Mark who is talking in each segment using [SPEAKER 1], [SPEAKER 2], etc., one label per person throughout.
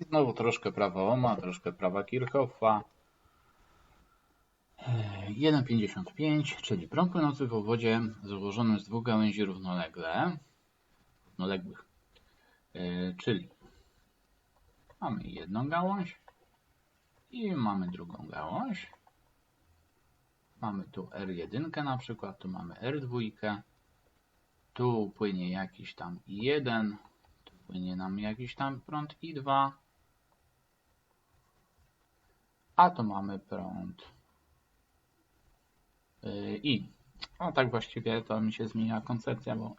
[SPEAKER 1] I znowu troszkę prawa Ohma, troszkę prawa Kirchhoffa. E, 1,55, czyli prąd płynący w obwodzie złożonym z dwóch gałęzi równolegle, równoległych. E, Czyli mamy jedną gałąź i mamy drugą gałąź. Mamy tu R1 na przykład, tu mamy R2. Tu płynie jakiś tam I1, tu płynie nam jakiś tam prąd I2. A tu mamy prąd yy, I. No tak właściwie to mi się zmienia koncepcja, bo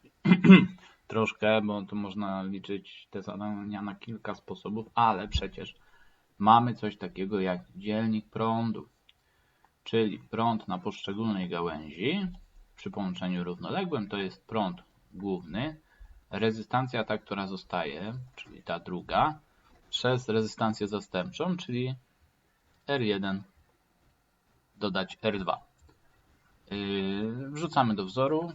[SPEAKER 1] troszkę, bo tu można liczyć te zadania na kilka sposobów, ale przecież mamy coś takiego jak dzielnik prądu, czyli prąd na poszczególnej gałęzi przy połączeniu równoległym to jest prąd główny, rezystancja ta, która zostaje, czyli ta druga, przez rezystancję zastępczą, czyli R1 dodać R2. Yy, Wrzucamy do wzoru.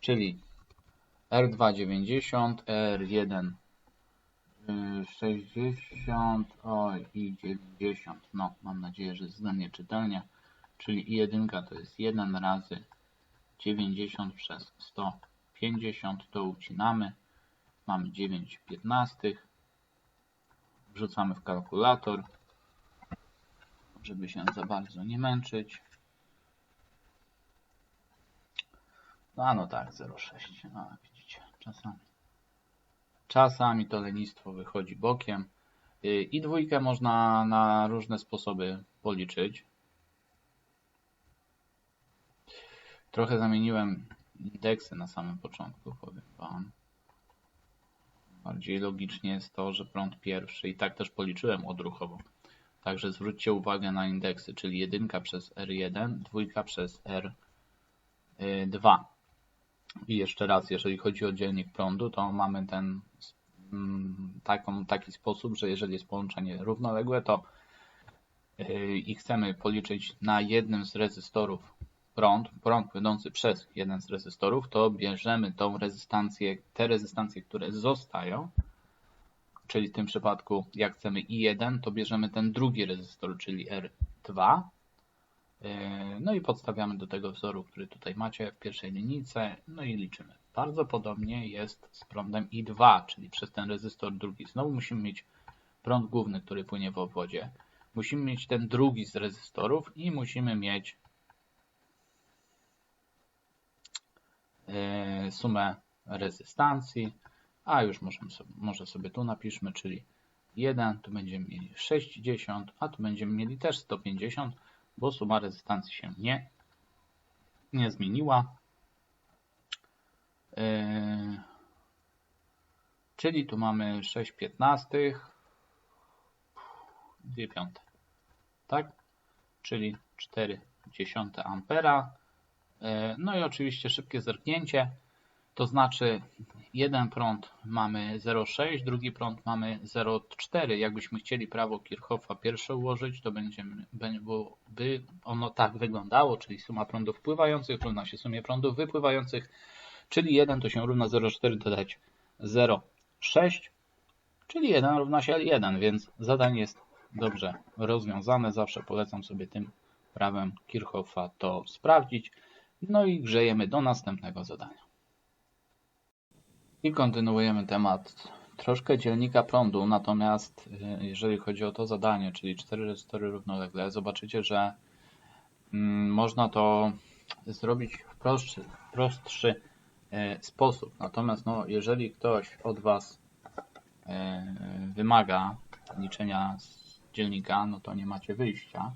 [SPEAKER 1] Czyli R2 90, R1 yy, 60 oj, i 90. No, mam nadzieję, że względnie czytelnie. Czyli i1 to jest 1 razy 90 przez 150. To ucinamy. Mamy 9 piętnastych. Wrzucamy w kalkulator, żeby się za bardzo nie męczyć. No, a no tak, 0,6. No, widzicie, czasami. Czasami to lenistwo wychodzi bokiem. Yy, I dwójkę można na różne sposoby policzyć. Trochę zamieniłem indeksy na samym początku, powiem Wam. Bardziej logicznie jest to, że prąd pierwszy i tak też policzyłem odruchowo. Także zwróćcie uwagę na indeksy, czyli 1 przez R1, 2 przez R2. I jeszcze raz, jeżeli chodzi o dzielnik prądu, to mamy ten mm, taką, taki sposób, że jeżeli jest połączenie równoległe, to yy, i chcemy policzyć na jednym z rezystorów prąd, prąd płynący przez jeden z rezystorów, to bierzemy tą rezystancję, te rezystancje, które zostają, czyli w tym przypadku jak chcemy I1, to bierzemy ten drugi rezystor, czyli R2, Yy, no i podstawiamy do tego wzoru, który tutaj macie w pierwszej linijce, no i liczymy. Bardzo podobnie jest z prądem I2, czyli przez ten rezystor drugi. Znowu musimy mieć prąd główny, który płynie w obwodzie. Musimy mieć ten drugi z rezystorów i musimy mieć sumę rezystancji, a już możemy sobie, może sobie tu napiszmy, czyli 1, tu będziemy mieli 60, a tu będziemy mieli też 150, bo suma rezystancji się nie, nie zmieniła. Yy, czyli tu mamy 6 piętnastych, 2 piąte, tak? Czyli 4 dziesiąte ampera. Yy, no i oczywiście szybkie zerknięcie, to znaczy jeden prąd mamy 0,6, drugi prąd mamy 0,4. Jakbyśmy chcieli prawo Kirchhoffa pierwsze ułożyć, to będziemy, by ono tak wyglądało, czyli suma prądów wpływających równa się sumie prądów wypływających, czyli 1 to się równa 0,4 dodać 0,6, czyli 1 równa się 1, więc zadanie jest dobrze rozwiązane. Zawsze polecam sobie tym prawem Kirchhoffa to sprawdzić. No i grzejemy do następnego zadania. I kontynuujemy temat troszkę dzielnika prądu, natomiast y, jeżeli chodzi o to zadanie, czyli 4 rezystory równolegle, zobaczycie, że mm, można to zrobić w prostszy, prostszy y, sposób. Natomiast no, jeżeli ktoś od Was y, wymaga liczenia z dzielnika, no to nie macie wyjścia.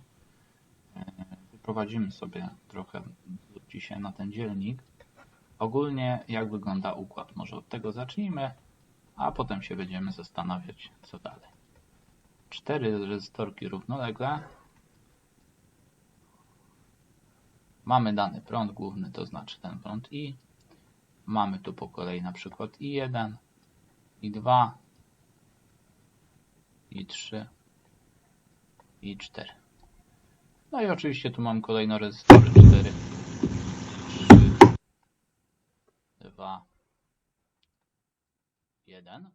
[SPEAKER 1] Wyprowadzimy sobie trochę dzisiaj na ten dzielnik. Ogólnie jak wygląda układ? Może od tego zacznijmy, a potem się będziemy zastanawiać co dalej. Cztery rezystorki równolegle. Mamy dany prąd główny, to znaczy ten prąd I. Mamy tu po kolei na przykład I1, I2, I3, I4. No i oczywiście tu mam kolejno rezystory 4 2, 1.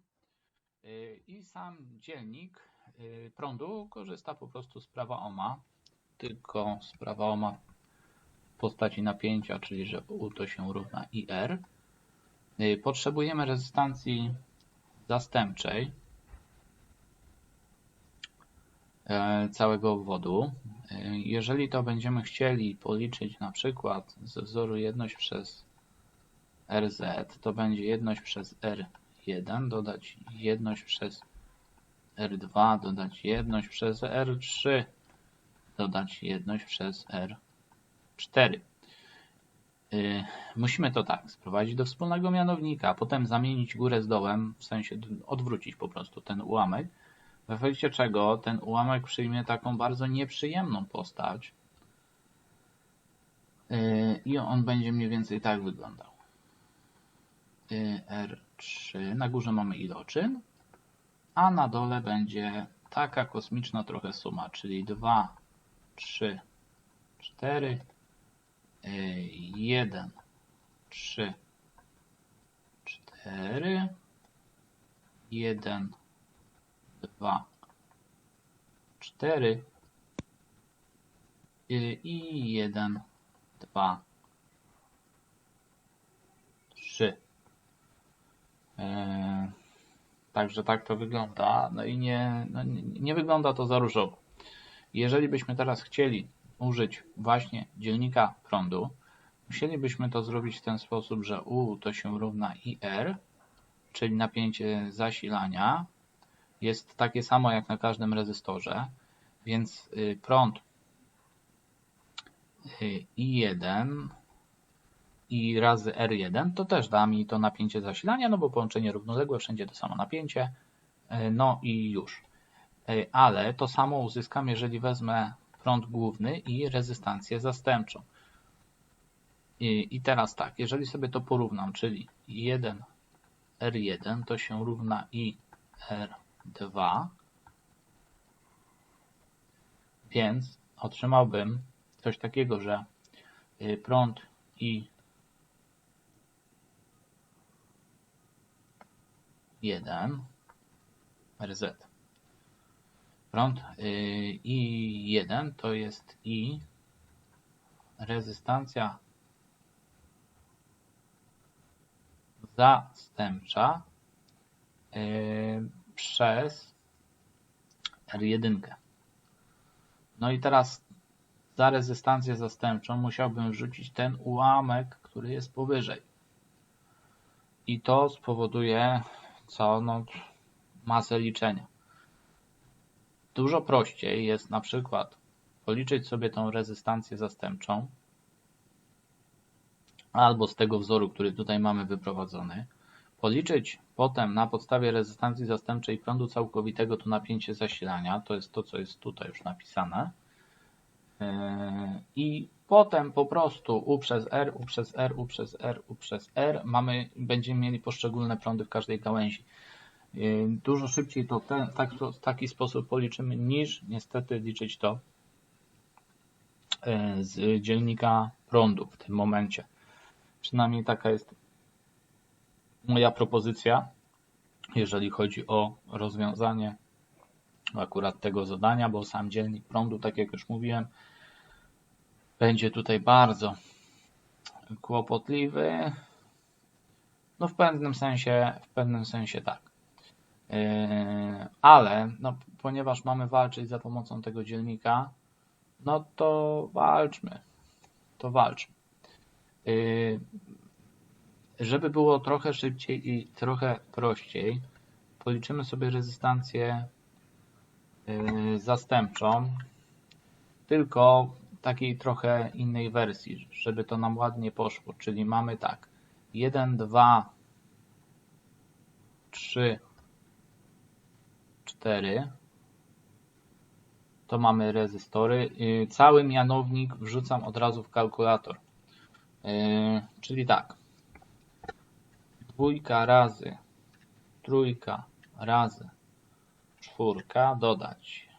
[SPEAKER 1] Y, I sam dzielnik y, prądu korzysta po prostu z prawa Ohma, tylko z prawa Ohma w postaci napięcia, czyli że U to się równa IR. Y, Potrzebujemy rezystancji zastępczej e, całego obwodu. Jeżeli to będziemy chcieli policzyć na przykład ze wzoru jedność przez RZ, to będzie jedność przez R1 dodać jedność przez R2 dodać jedność przez R3 dodać jedność przez R4. Y, Musimy to tak sprowadzić do wspólnego mianownika, a potem zamienić górę z dołem, w sensie odwrócić po prostu ten ułamek, w efekcie czego ten ułamek przyjmie taką bardzo nieprzyjemną postać y, i on będzie mniej więcej tak wyglądał. Y, R3, na górze mamy iloczyn, a na dole będzie taka kosmiczna trochę suma, czyli 2, 3, 4, 1, 3, 4, 1, 2, 4 i 1, 2, 3. Eee, Także tak to wygląda. No i nie, no nie, nie wygląda to za różowo. Jeżeli byśmy teraz chcieli użyć właśnie dzielnika prądu, musielibyśmy to zrobić w ten sposób, że U to się równa IR, czyli napięcie zasilania jest takie samo jak na każdym rezystorze, więc y, prąd y, I1 i razy R1 to też da mi to napięcie zasilania, no bo połączenie równoległe, wszędzie to samo napięcie, y, no i już. Ale to samo uzyskam, jeżeli wezmę prąd główny i rezystancję zastępczą. I, teraz tak, jeżeli sobie to porównam, czyli 1 R1 to się równa i R2, więc otrzymałbym coś takiego, że y, prąd i 1 RZ. Prąd y, I1 to jest I rezystancja zastępcza y, przez R1. No i teraz za rezystancję zastępczą musiałbym wrzucić ten ułamek, który jest powyżej. I to spowoduje? No, masę liczenia. Dużo prościej jest na przykład policzyć sobie tą rezystancję zastępczą albo z tego wzoru, który tutaj mamy wyprowadzony, policzyć potem na podstawie rezystancji zastępczej prądu całkowitego to napięcie zasilania, to jest to, co jest tutaj już napisane, yy, i potem po prostu U przez R, U przez R, U przez R, U przez R mamy, będziemy mieli poszczególne prądy w każdej gałęzi. Yy, Dużo szybciej to ten, tak, w taki sposób policzymy, niż niestety liczyć to yy, z dzielnika prądu w tym momencie. Przynajmniej taka jest moja propozycja, jeżeli chodzi o rozwiązanie akurat tego zadania, bo sam dzielnik prądu, tak jak już mówiłem, będzie tutaj bardzo kłopotliwy. No w pewnym sensie, w pewnym sensie tak. Yy, ale no, ponieważ mamy walczyć za pomocą tego dzielnika, no to walczmy. To walczmy. Yy, żeby było trochę szybciej i trochę prościej, policzymy sobie rezystancję yy, zastępczą, tylko takiej trochę innej wersji, żeby to nam ładnie poszło. Czyli mamy tak 1, 2, 3, 4. To mamy rezystory. Yy, Cały mianownik wrzucam od razu w kalkulator. Yy, czyli tak. Dwójka razy. Trójka razy. Czwórka dodać.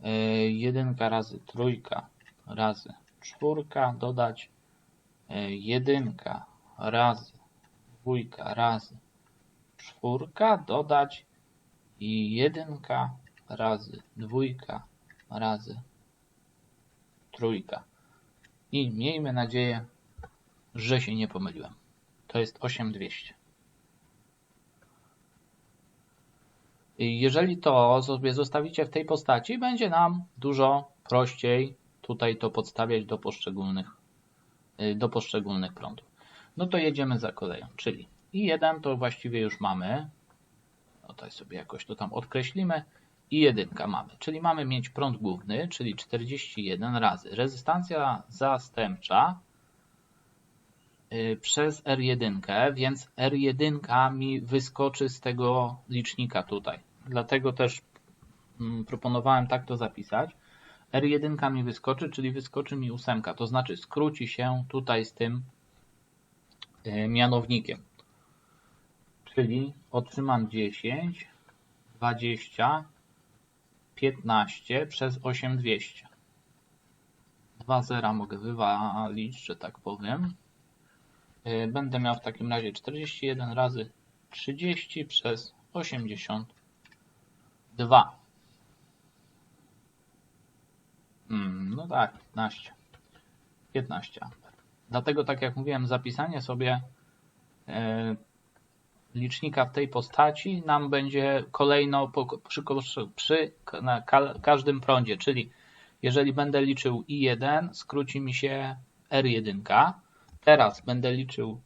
[SPEAKER 1] Yy, jedynka razy trójka razy. Czwórka dodać. Yy, jedynka razy dwójka razy. Czwórka dodać. I jedynka razy dwójka razy trójka. I miejmy nadzieję, że się nie pomyliłem. To jest 8200. I Jeżeli to sobie zostawicie w tej postaci, będzie nam dużo prościej tutaj to podstawiać do poszczególnych, y, do poszczególnych prądów. No to jedziemy za koleją, czyli i1 to właściwie już mamy. No tutaj sobie jakoś to tam odkreślimy. I jedynka mamy, czyli mamy mieć prąd główny, czyli 41 razy rezystancja zastępcza przez R1, więc R1 mi wyskoczy z tego licznika tutaj. Dlatego też mm, proponowałem tak to zapisać. R1 mi wyskoczy, czyli wyskoczy mi ósemka, to znaczy skróci się tutaj z tym y, mianownikiem. Czyli otrzymam 10, 20, 15 przez 8200. Dwa zera mogę wywalić, że tak powiem. Y, będę miał w takim razie 41 razy 30 przez 82. Hmm, no tak, 15. 15 A. Dlatego, tak jak mówiłem, zapisanie sobie y, licznika w tej postaci nam będzie kolejno przy, przy na każdym prądzie, czyli jeżeli będę liczył I1, skróci mi się R1. Teraz będę liczył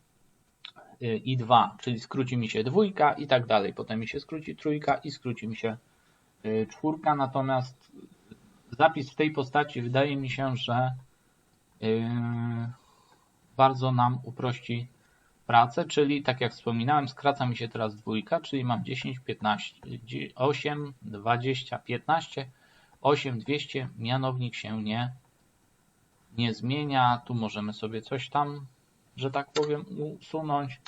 [SPEAKER 1] y, I2, czyli skróci mi się dwójka i tak dalej. Potem mi się skróci trójka i skróci mi się y, czwórka. Natomiast zapis w tej postaci wydaje mi się, że y, bardzo nam uprości pracę, czyli tak jak wspominałem, skraca mi się teraz dwójka, czyli mam 10, 15, 8, 20, 15, 8, 200, mianownik się nie, nie zmienia. Tu możemy sobie coś tam, że tak powiem, usunąć.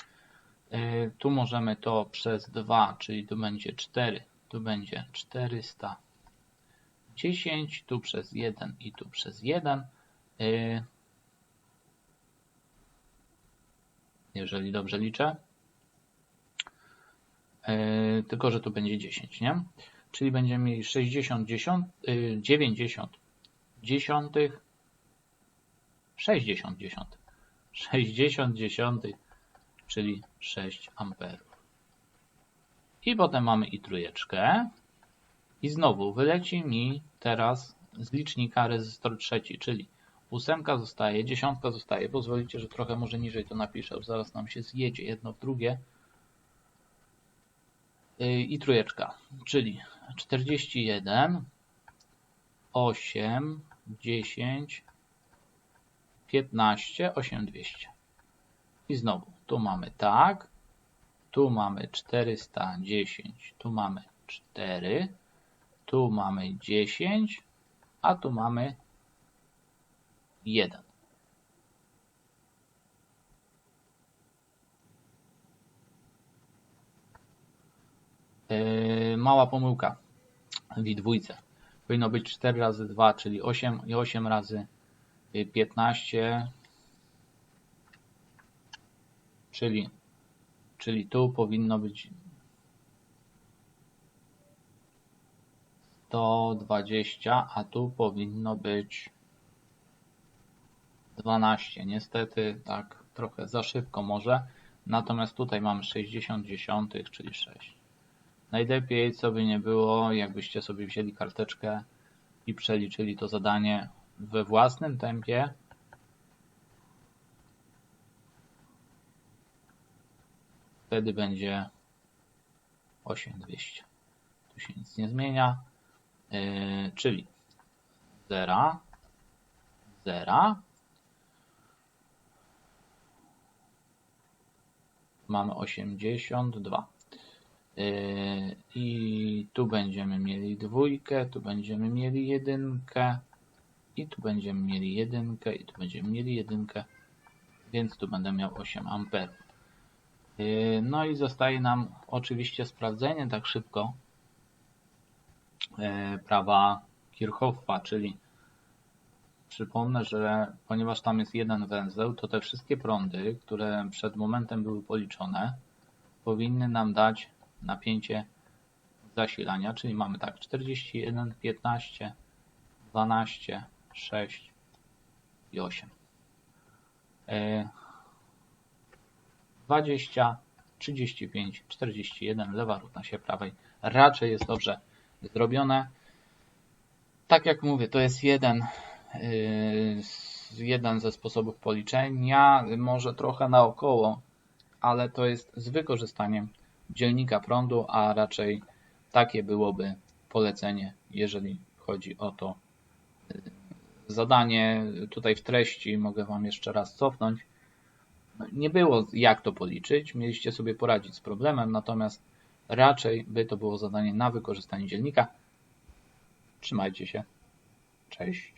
[SPEAKER 1] Y, tu możemy to przez 2, czyli tu będzie 4, tu będzie 410, tu przez 1 i tu przez 1 jeżeli dobrze liczę. Yy, tylko, że tu będzie 10, nie? Czyli będziemy mieli 60, 10, yy, 90 dziesiątych, 60 dziesiątych, 60 dziesiątych, czyli 6 amperów. I potem mamy i trójeczkę. I znowu wyleci mi teraz z licznika rezystor trzeci, czyli ósemka zostaje, dziesiątka zostaje. Pozwolicie, że trochę może niżej to napiszę, zaraz nam się zjedzie jedno w drugie. Yy, I trójeczka, czyli 41, 8, 10, 15, 8200. I znowu, tu mamy tak, tu mamy 410, tu mamy 4, tu mamy 10, a tu mamy 1. Yy, mała pomyłka w dwójce. Powinno być 4 razy 2, czyli 8 i 8 razy 15, czyli, czyli tu powinno być 120, a tu powinno być 12. Niestety tak trochę za szybko może. Natomiast tutaj mamy 60 dziesiątych, czyli 6. Najlepiej, co by nie było, jakbyście sobie wzięli karteczkę i przeliczyli to zadanie we własnym tempie. Wtedy będzie 8200. Tu się nic nie zmienia. Yy, czyli 0, 0, mamy 82. Yy, I tu będziemy mieli dwójkę, tu będziemy mieli jedynkę, i tu będziemy mieli jedynkę, i tu będziemy mieli jedynkę, więc tu będę miał 8 amperów. Yy, no i zostaje nam oczywiście sprawdzenie tak szybko yy, prawa Kirchhoffa, czyli przypomnę, że ponieważ tam jest jeden węzeł, to te wszystkie prądy, które przed momentem były policzone, powinny nam dać napięcie zasilania, czyli mamy tak 41, 15, 12, 6 i 8. E, 20, 35, 41, lewa równa się prawej. Raczej jest dobrze zrobione. Tak jak mówię, to jest jeden, yy, jeden ze sposobów policzenia, może trochę naokoło, ale to jest z wykorzystaniem dzielnika prądu, a raczej takie byłoby polecenie, jeżeli chodzi o to yy, zadanie. Tutaj w treści mogę Wam jeszcze raz cofnąć. Nie było jak to policzyć, mieliście sobie poradzić z problemem, natomiast raczej by to było zadanie na wykorzystanie dzielnika. Trzymajcie się. Cześć.